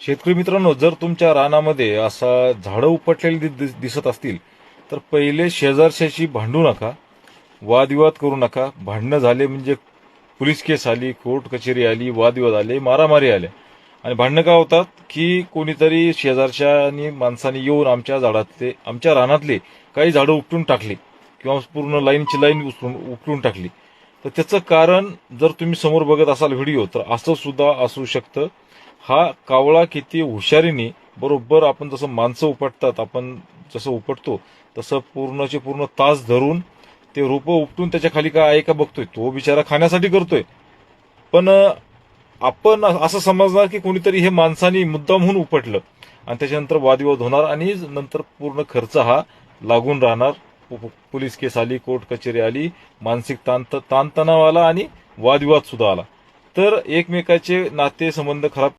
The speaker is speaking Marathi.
शेतकरी मित्रांनो जर तुमच्या रानामध्ये असा झाडं उपटलेली दि- दि- दिसत असतील तर पहिले शेजारशाशी भांडू नका वादविवाद करू नका. भांडणं झाले म्हणजे पोलीस केस आली कोर्ट कचेरी आली वादविवाद आले मारामारी आल्या. आणि भांडणं का होतात? की कोणीतरी शेजारच्या आणि माणसाने येऊन आमच्या झाडातले आमच्या रानातले काही झाडं उपटून टाकली किंवा पूर्ण लाईनची लाईन उचलून उपटून टाकली. तर त्याचं कारण जर तुम्ही समोर बघत असाल व्हिडिओ तर असं सुद्धा असू शकतं. हा कावळा किती हुशारीने बरोबर आपण जसं माणसं उपटतात आपण जसं उपटतो तसं पूर्णचे पूर्ण तास धरून ते रोपं उपटून त्याच्याखाली काय आहे का बघतोय. तो बिचारा खाण्यासाठी करतोय. पण आपण असं समजणार की कोणीतरी हे माणसानी मुद्दामहून उपटलं. आणि त्याच्यानंतर वादविवाद होणार आणि नंतर पूर्ण खर्च हा लागून राहणार. पोलीस केस आली कोर्ट कचेरी आली मानसिक ताण ताणतणाव आला आणि वादविवाद सुद्धा आला. तर एकमेकाचे नाते संबंध खराब